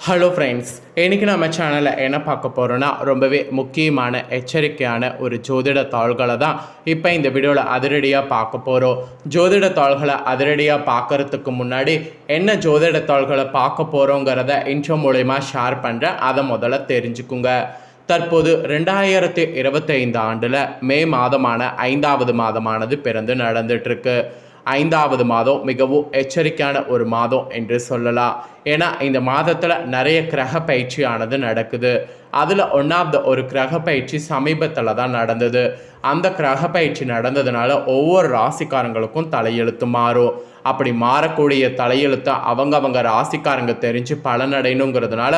Hello friends இன்றைக்கி நம்ம சேனலில் என்ன பார்க்க போகிறோன்னா ரொம்பவே முக்கியமான எச்சரிக்கையான ஒரு ஜோதிட தாள்களை தான் இப்போ இந்த வீடியோவில் அதிரடியாக பார்க்க போகிறோம் ஜோதிட தாள்களை அதிரடியாக பார்க்கறதுக்கு முன்னாடி என்ன ஜோதிட தாள்களை பார்க்க போகிறோங்கிறத இன்ட்ரோ மூலயமா ஷேர் பண்ணுறேன் அதை முதல்ல தெரிஞ்சுக்குங்க. தற்போது ரெண்டாயிரத்தி இருபத்தைந்து ஆண்டில் மே மாதமான ஐந்தாவது மாதமானது பிறந்து நடந்துட்டுருக்கு ஐந்தாவது மாதம் மிகவும் எச்சரிக்கையான ஒரு மாதம் என்று சொல்லலாம். ஏன்னா இந்த மாதத்தில் நிறைய கிரக பயிற்சியானது நடக்குது. அதில் ஒன்றாவது ஒரு கிரக பயிற்சி சமீபத்தில் தான் நடந்தது. அந்த கிரக பயிற்சி நடந்ததுனால ஒவ்வொரு ராசிக்காரங்களுக்கும் தலையெழுத்து மாறும். அப்படி மாறக்கூடிய தலையெழுத்தை அவங்கவங்க ராசிக்காரங்க தெரிஞ்சு பலனடையணுங்கிறதுனால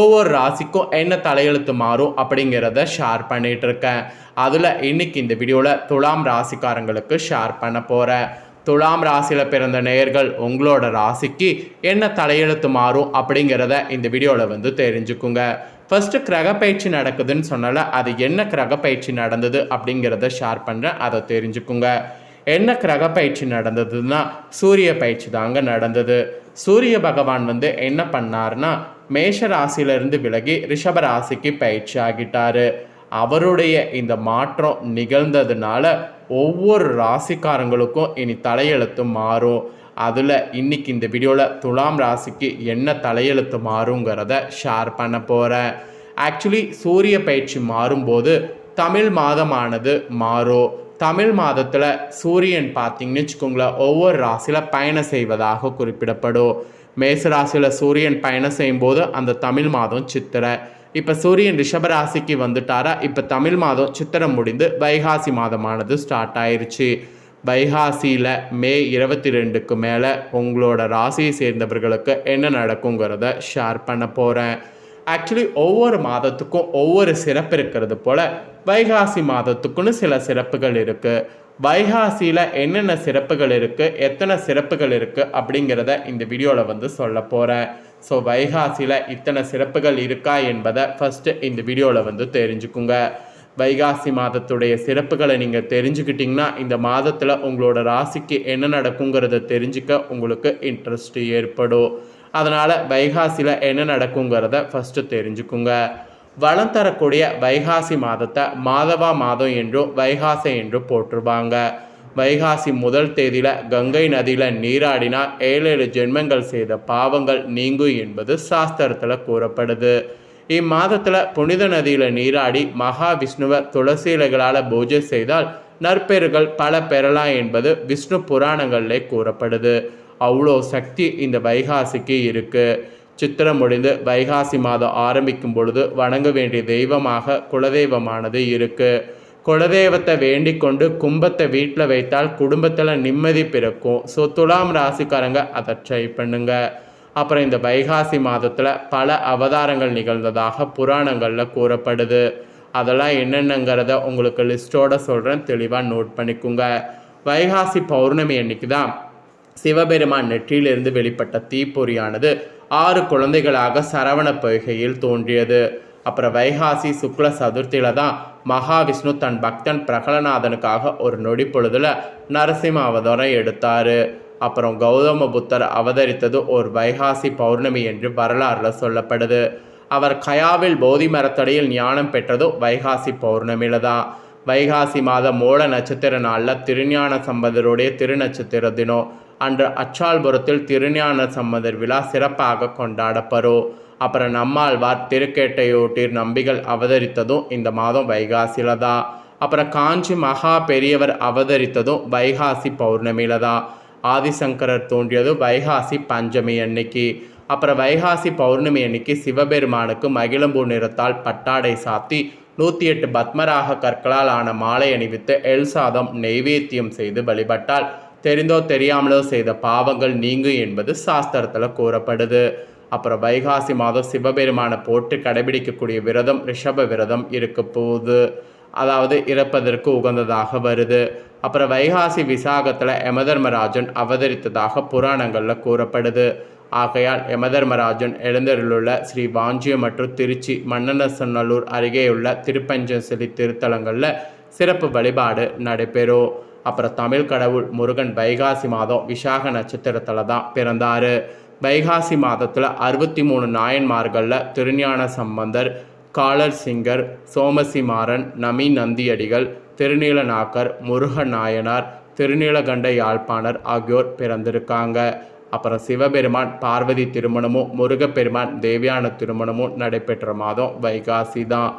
ஒவ்வொரு ராசிக்கும் என்ன தலையெழுத்து மாறும் அப்படிங்கிறத ஷேர் பண்ணிகிட்ருக்கேன் அதில் இன்னைக்கு இந்த வீடியோவில் துலாம் ராசிக்காரங்களுக்கு ஷேர் பண்ண போகிறேன் துலாம் ராசியில் பிறந்த நேயர்கள் உங்களோட ராசிக்கு என்ன தலையெழுத்து மாறும் அப்படிங்கிறத இந்த வீடியோவில் வந்து தெரிஞ்சுக்குங்க. ஃபஸ்ட்டு கிரக பயிற்சி நடக்குதுன்னு சொன்னால அது என்ன கிரக பயிற்சி நடந்தது அப்படிங்கிறத ஷேர் பண்ணுறேன் அதை தெரிஞ்சுக்குங்க. என்ன கிரக பயிற்சி நடந்ததுன்னா சூரிய பயிற்சி தாங்க நடந்தது. சூரிய பகவான் வந்து என்ன பண்ணாருன்னா மேஷ ராசியிலிருந்து விலகி ரிஷப ராசிக்கு பயிற்சி ஆகிட்டாரு. அவருடைய இந்த மாற்றம் நிகழ்ந்ததுனால ஒவ்வொரு ராசிக்காரங்களுக்கும் இனி தலையெழுத்து மாறும். அதில் இன்னைக்கு இந்த வீடியோவில் துலாம் ராசிக்கு என்ன தலையெழுத்து மாறுங்கிறத ஷேர் பண்ண போகிறேன் ஆக்சுவலி சூரிய பயிற்சி மாறும்போது தமிழ் மாதமானது மாறும். தமிழ் மாதத்தில் சூரியன் பார்த்திங்கன்னு வச்சுக்கோங்களேன் ஒவ்வொரு ராசியில் பயணம் செய்வதாக குறிப்பிடப்படும். மேச ராசியில் சூரியன் பயணம் செய்யும்போது அந்த தமிழ் மாதம் சித்திரை. இப்போ சூரியன் ரிஷபராசிக்கு வந்துட்டாரா? இப்போ தமிழ் மாதம் சித்திரம் முடிந்து வைகாசி மாதமானது ஸ்டார்ட் ஆயிருச்சு. வைகாசியில் மே இருபத்தி ரெண்டுக்கு மேலே உங்களோட ராசியை சேர்ந்தவர்களுக்கு என்ன நடக்குங்கிறத ஷேர் பண்ண போகிறேன் ஆக்சுவலி ஒவ்வொரு மாதத்துக்கும் ஒவ்வொரு சிறப்பு இருக்கிறது போல் வைகாசி மாதத்துக்குன்னு சில சிறப்புகள் இருக்குது வைகாசியில் என்னென்ன சிறப்புகள் இருக்குது எத்தனை சிறப்புகள் இருக்குது அப்படிங்கிறத இந்த வீடியோவில் வந்து சொல்ல போகிறேன் ஸோ வைகாசியில் இத்தனை சிறப்புகள் இருக்கா என்பதை ஃபஸ்ட்டு இந்த வீடியோவில் வந்து தெரிஞ்சுக்குங்க. வைகாசி மாதத்துடைய சிறப்புகளை நீங்கள் தெரிஞ்சுக்கிட்டிங்கன்னா இந்த மாதத்தில் உங்களோட ராசிக்கு என்ன நடக்குங்கிறத தெரிஞ்சுக்க உங்களுக்கு இன்ட்ரெஸ்ட் ஏற்படும். அதனால் வைகாசியில் என்ன நடக்குங்கிறத ஃபஸ்ட்டு தெரிஞ்சுக்குங்க. வளம் தரக்கூடிய வைகாசி மாதத்தை மாதவா மாதம் என்றும் வைகாசி என்றும் போற்றுவாங்க. வைகாசி முதல் தேதியில் கங்கை நதியில் நீராடினா ஏழு ஏழு ஜென்மங்கள் செய்த பாவங்கள் நீங்கும் என்பது சாஸ்திரத்தில் கூறப்படுது. இம்மாதத்தில் புனித நதியில் நீராடி மகாவிஷ்ணுவை துளசி இலைகளால் பூஜை செய்தால் நற்பெருகள் பல பெறலாம் என்பது விஷ்ணு புராணங்களிலே கூறப்படுது. அவ்வளோ சக்தி இந்த வைகாசிக்கு இருக்குது சித்திரம் முடிந்து வைகாசி மாதம் ஆரம்பிக்கும் பொழுது வணங்க வேண்டிய தெய்வமாக குலதெய்வமானது இருக்குது குலதெய்வத்தை வேண்டிக் கொண்டு கும்பத்தை வீட்டில் வைத்தால் குடும்பத்தில் நிம்மதி பிறக்கும். ஸோ துலாம் ராசிக்காரங்க அதை ட்ரை பண்ணுங்க. அப்புறம் இந்த வைகாசி மாதத்தில் பல அவதாரங்கள் நிகழ்ந்ததாக புராணங்களில் கூறப்படுது. அதெல்லாம் என்னென்னங்கிறத உங்களுக்கு லிஸ்ட்டோட சொல்கிறேன் தெளிவாக நோட் பண்ணிக்கோங்க. வைகாசி பௌர்ணமி அன்னைக்கு தான் சிவபெருமான் நெற்றியிலிருந்து வெளிப்பட்ட தீப்பொறியானது ஆறு குழந்தைகளாக சரவண பொய்கையில் தோன்றியது. அப்புறம் வைகாசி சுக்ல சதுர்த்தியில் தான் மகாவிஷ்ணு தன் பக்தன் பிரகலநாதனுக்காக ஒரு நொடி பொழுதுல நரசிம்ம அவதாரம் எடுத்தார். அப்புறம் கௌதம புத்தர் அவதரித்தது ஒரு வைகாசி பௌர்ணமி என்று வரலாறுல சொல்லப்படுது. அவர் கயாவில் போதி மரத்தடியில் ஞானம் பெற்றதும் வைகாசி பௌர்ணமியில தான். வைகாசி மாத மூல நட்சத்திர நாளில் திருஞான சம்பந்தருடைய திருநட்சத்திர தினம் அன்று அச்சால்புரத்தில் திருஞான சம்மதர் விழா சிறப்பாக கொண்டாடப்படும் அப்புறம் நம்மாழ்வார் திருக்கேட்டையோட்டிர் நம்பிகள் அவதரித்ததும் இந்த மாதம் வைகாசியில தான் அப்புறம் காஞ்சி மகா பெரியவர் அவதரித்ததும் வைகாசி பௌர்ணமியில தான் ஆதிசங்கரர் தோன்றியதும் வைகாசி பஞ்சமி அன்னைக்கு. அப்புறம் வைகாசி பௌர்ணமி அன்னைக்கு சிவபெருமானுக்கு மகிழம்பூ நிறத்தால் பட்டாடை சாத்தி நூற்றி எட்டு பத்மராக கற்களால் ஆன மாலை அணிவித்து எல் சாதம் நெய்வேத்தியம் செய்து வழிபட்டால் தெரிந்தோ தெரியாமலோ செய்த பாவங்கள் நீங்கும் என்பது சாஸ்திரத்தில் கூறப்படுது. அப்புறம் வைகாசி மாதம் சிவபெருமானை போட்டு கடைபிடிக்கக்கூடிய விரதம் ரிஷப விரதம் இருக்க போகுது. அதாவது இறப்பதற்கு உகந்ததாக வருது. அப்புறம் வைகாசி விசாகத்தில் யமதர்மராஜன் அவதரித்ததாக புராணங்களில் கூறப்படுது. ஆகையால் யமதர்மராஜன் எழுந்தருளுள்ள ஸ்ரீ வாஞ்சியம் மற்றும் திருச்சி மன்னனசநல்லூர் அருகேயுள்ள திருப்பஞ்சசலி திருத்தலங்களில் சிறப்பு வழிபாடு நடைபெறும். அப்புறம் தமிழ் கடவுள் முருகன் வைகாசி மாதம் விசாக நட்சத்திரத்தில் தான் பிறந்தார். வைகாசி மாதத்தில் அறுபத்தி மூணு நாயன்மார்களில் திருஞான சம்பந்தர் காலர் சிங்கர் சோமசிமாறன் நமி நந்தியடிகள் திருநீலநாக்கர் முருக நாயனார் திருநீலகண்ட யாழ்ப்பாணர் ஆகியோர் பிறந்திருக்காங்க. அப்புறம் சிவபெருமான் பார்வதி திருமணமும் முருகப்பெருமான் தேவியான திருமணமும் நடைபெற்ற மாதம் வைகாசி தான்.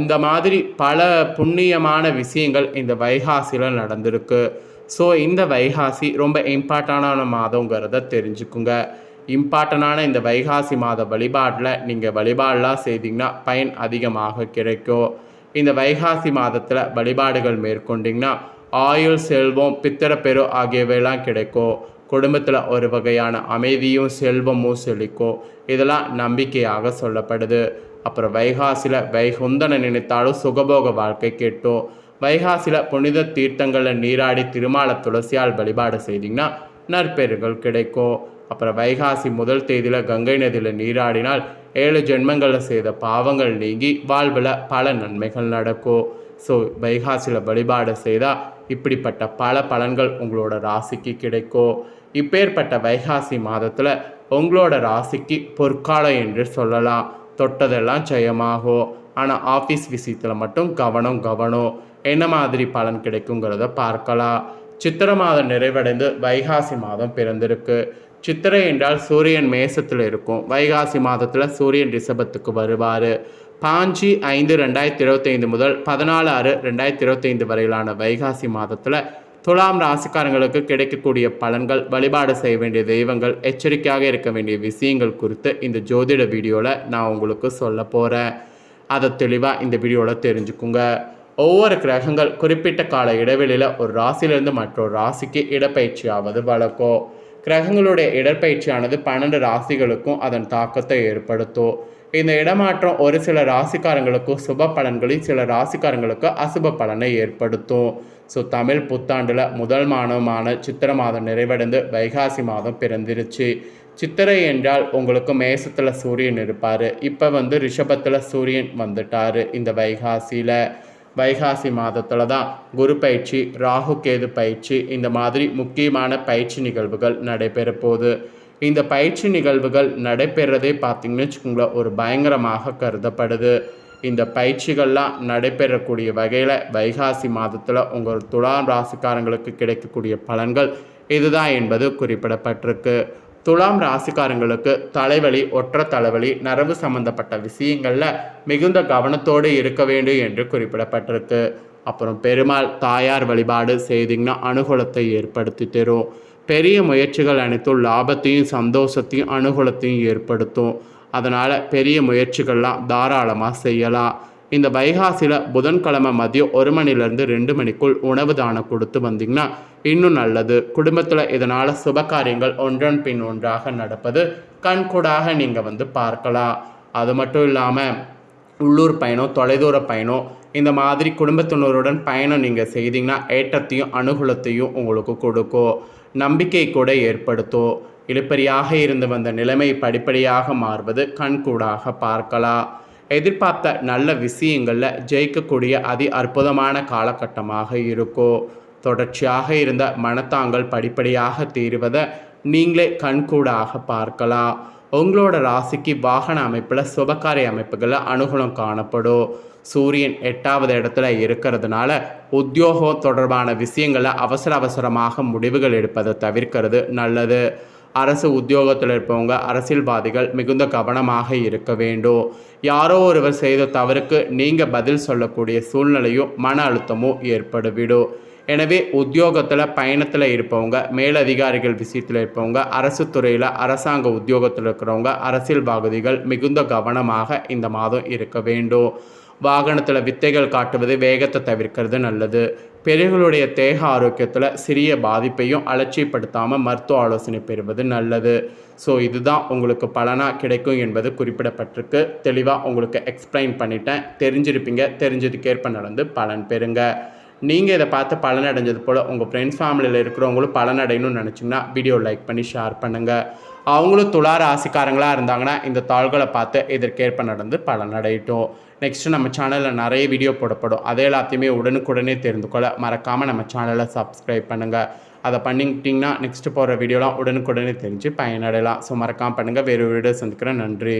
இந்த மாதிரி பல புண்ணியமான விஷயங்கள் இந்த வைகாசியில் நடந்திருக்கு. ஸோ இந்த வைகாசி ரொம்ப இம்பார்ட்டண்டான மாதங்கிறத தெரிஞ்சுக்குங்க. இம்பார்ட்டண்டான இந்த வைகாசி மாத வழிபாட்டில் நீங்கள் வழிபாடெலாம் செய்தீங்கன்னா பயன் அதிகமாக கிடைக்கும். இந்த வைகாசி மாதத்தில் வழிபாடுகள் மேற்கொண்டிங்கன்னா ஆயுள் செல்வம் பித்திரப்பெரு ஆகியவையெல்லாம் கிடைக்கும். குடும்பத்தில் ஒரு வகையான அமைதியும் செல்வமும் செழிக்கும். இதெல்லாம் நம்பிக்கையாக சொல்லப்படுது. அப்புறம் வைகாசியில் வைகுந்தனை நினைத்தாலும் சுகபோக வாழ்க்கை கேட்டோம். வைகாசியில் புனித தீர்த்தங்களில் நீராடி திருமால துளசியால் வழிபாடு செய்தீங்கன்னா நற்பெருகள் கிடைக்கும். அப்புறம் வைகாசி முதல் தேதியில் கங்கை நதியில் நீராடினால் ஏழு ஜென்மங்களில் செய்த பாவங்கள் நீங்கி வாழ்வில் பல நன்மைகள் நடக்கும். ஸோ வைகாசியில் வழிபாடு செய்தால் இப்படிப்பட்ட பல பலன்கள் உங்களோட ராசிக்கு கிடைக்கும். இப்பேற்பட்ட வைகாசி மாதத்தில் உங்களோட ராசிக்கு பொற்காலம் என்று சொல்லலாம். தொட்டதெல்லாம் ஜெயமாகும் ஆனால் ஆஃபீஸ் விஷயத்தில் மட்டும் கவனம் கவனம் என்ன மாதிரி பலன் கிடைக்குங்கிறத பார்க்கலாம் சித்திர மாதம் நிறைவடைந்து வைகாசி மாதம் பிறந்திருக்கு. சித்திரை என்றால் சூரியன் மேசத்தில் இருக்கும். வைகாசி மாதத்தில் சூரியன் ரிஷபத்துக்கு வருவார். பாஞ்சி ஐந்து ரெண்டாயிரத்தி இருபத்தைந்து முதல் பதினாலு ஆறு ரெண்டாயிரத்தி இருபத்தைந்து வரையிலான வைகாசி மாதத்தில் துலாம் ராசிக்காரங்களுக்கு கிடைக்கக்கூடிய பலன்கள் வழிபாடு செய்ய வேண்டிய தெய்வங்கள் எச்சரிக்கையாக இருக்க வேண்டிய விஷயங்கள் குறித்து இந்த ஜோதிட வீடியோவில் நான் உங்களுக்கு சொல்ல போகிறேன் அதை தெளிவாக இந்த வீடியோவில் தெரிஞ்சுக்குங்க. ஒவ்வொரு கிரகங்கள் குறிப்பிட்ட கால இடைவெளியில் ஒரு ராசியிலிருந்து மற்றொரு ராசிக்கு இடப்பயிற்சியாவது வழக்கம். கிரகங்களுடைய இடற்பயிற்சியானது பன்னெண்டு ராசிகளுக்கும் அதன் தாக்கத்தை ஏற்படுத்தும். இந்த இடமாற்றம் ஒரு சில ராசிக்காரங்களுக்கு சுப பலன்களில் சில ராசிக்காரங்களுக்கு அசுப பலனை ஏற்படுத்தும். ஸோ தமிழ் புத்தாண்டில் முதல் மாதமான சித்திர மாதம் நிறைவடைந்து வைகாசி மாதம் பிறந்திருச்சு. சித்திரை என்றால் உங்களுக்கு மேசத்தில் சூரியன் இருப்பார். இப்போ வந்து ரிஷபத்தில் சூரியன் வந்துட்டார் இந்த வைகாசியில். வைகாசி மாதத்தில் தான் குரு பயிற்சி ராகு கேது பயிற்சி இந்த மாதிரி முக்கியமான பயிற்சி நிகழ்வுகள் நடைபெற போகுது இந்த பயிற்சி நிகழ்வுகள் நடைபெறதே பார்த்திங்கன்னு வச்சுக்கோங்களேன் ஒரு பயங்கரமாக கருதப்படுது. இந்த பயிற்சிகள்லாம் நடைபெறக்கூடிய வகையில் வைகாசி மாதத்தில் உங்கள் துலாம் ராசிக்காரங்களுக்கு கிடைக்கக்கூடிய பலன்கள் இதுதான் என்பது குறிப்பிடப்பட்டிருக்கு. துலாம் ராசிக்காரங்களுக்கு தலைவலி ஒற்ற தலைவலி நரம்பு சம்பந்தப்பட்ட விஷயங்களில் மிகுந்த கவனத்தோடு இருக்க வேண்டும் என்று குறிப்பிடப்பட்டிருக்கு. அப்புறம் பெருமாள் தாயார் வழிபாடு செய்திங்கன்னா அனுகூலத்தை ஏற்படுத்தி தரும். பெரிய முயற்சிகள் அனைத்தும் லாபத்தையும் சந்தோஷத்தையும் அனுகூலத்தையும் ஏற்படுத்தும். அதனால் பெரிய முயற்சிகள்லாம் தாராளமாக செய்யலாம். இந்த வைகாசியில் புதன்கிழமை மதியம் ஒரு மணிலேருந்து ரெண்டு மணிக்குள் உணவு தானம் கொடுத்து வந்தீங்கன்னா இன்னும் நல்லது. குடும்பத்தில் இதனால் சுப காரியங்கள் ஒன்றன் பின் ஒன்றாக நடப்பது கண்கூடாக நீங்கள் வந்து பார்க்கலாம். அது மட்டும் இல்லாமல் உள்ளூர் பயணம் தொலைதூர பயணம் இந்த மாதிரி குடும்பத்தினருடன் பயணம் நீங்கள் செய்தீங்கன்னா ஏற்றத்தையும் அனுகூலத்தையும் உங்களுக்கு கொடுக்கும். நம்பிக்கை கூட ஏற்படுத்தும் இழுப்பறியாக இருந்து வந்த நிலைமை படிப்படியாக மாறுவது கண்கூடாக பார்க்கலாம் எதிர்பார்த்த நல்ல விஷயங்களில் ஜெயிக்கக்கூடிய அதி அற்புதமான காலகட்டமாக இருக்கும் தொடர்ச்சியாக இருந்த மனத்தாங்கள் படிப்படியாக தீருவதை நீங்களே கண்கூடாக பார்க்கலாம் உங்களோட ராசிக்கு வாகன அமைப்பில் சுபகாரிய அமைப்புகளில் அனுகூலம் காணப்படும். சூரியன் எட்டாவது இடத்துல இருக்கிறதுனால உத்தியோகம் தொடர்பான விஷயங்களை அவசர அவசரமாக முடிவுகள் எடுப்பதை தவிர்க்கிறது நல்லது. அரசு உத்தியோகத்தில் இருப்பவங்க அரசியல்வாதிகள் மிகுந்த கவனமாக இருக்க வேண்டும். யாரோ ஒருவர் செய்த தவறுக்கு நீங்கள் பதில் சொல்லக்கூடிய சூழ்நிலையும் மன அழுத்தமும் ஏற்படுவிடும். எனவே உத்தியோகத்தில் பயணத்தில் இருப்பவங்க மேலதிகாரிகள் விஷயத்தில் இருப்பவங்க அரசு துறையில் அரசாங்க உத்தியோகத்தில் இருக்கிறவங்க அரசியல்வாதிகள் மிகுந்த கவனமாக இந்த மாதம் இருக்க வேண்டும். வாகனத்தில் வித்தைகள் காட்டுவது வேகத்தை தவிர்க்கிறது நல்லது. பெரியவர்களுடைய தேக ஆரோக்கியத்தில் சிறிய பாதிப்பையும் அலட்சியப்படுத்தாமல் மருத்துவ ஆலோசனை பெறுவது நல்லது. ஸோ இதுதான் உங்களுக்கு பலனாக கிடைக்கும் என்பது குறிப்பிடப்பட்டிருக்கு. தெளிவாக உங்களுக்கு எக்ஸ்பிளைன் பண்ணிட்டேன். தெரிஞ்சிருப்பீங்க. தெரிஞ்சதுக்கேற்ப நடந்து பலன் பெறுங்க. நீங்கள் இதை பார்த்து பலனடைஞ்சது போல் உங்கள் ஃப்ரெண்ட்ஸ் ஃபேமிலியில் இருக்கிறவங்களும் பலனடையணும்னு நினச்சிங்கன்னா வீடியோ லைக் பண்ணி ஷேர் பண்ணுங்கள் அவங்களும் துளார ஆசைக்காரங்களாக இருந்தாங்கன்னா இந்த தாள்களை பார்த்து இதற்கேற்ப நடந்து பலனடையட்டும். நெக்ஸ்ட்டு நம்ம சேனலில் நிறைய வீடியோ போடப்படும். அதே எல்லாத்தையுமே உடனுக்குடனே தெரிந்து கொள்ள மறக்காமல் நம்ம சேனலை சப்ஸ்கிரைப் பண்ணுங்கள் அதை பண்ணிக்கிட்டிங்கன்னா நெக்ஸ்ட்டு போகிற வீடியோலாம் உடனுக்குடனே தெரிஞ்சு பயனடையலாம். ஸோ மறக்காமல் பண்ணுங்கள் வேறு வீடியோ சந்திக்கிறேன். நன்றி.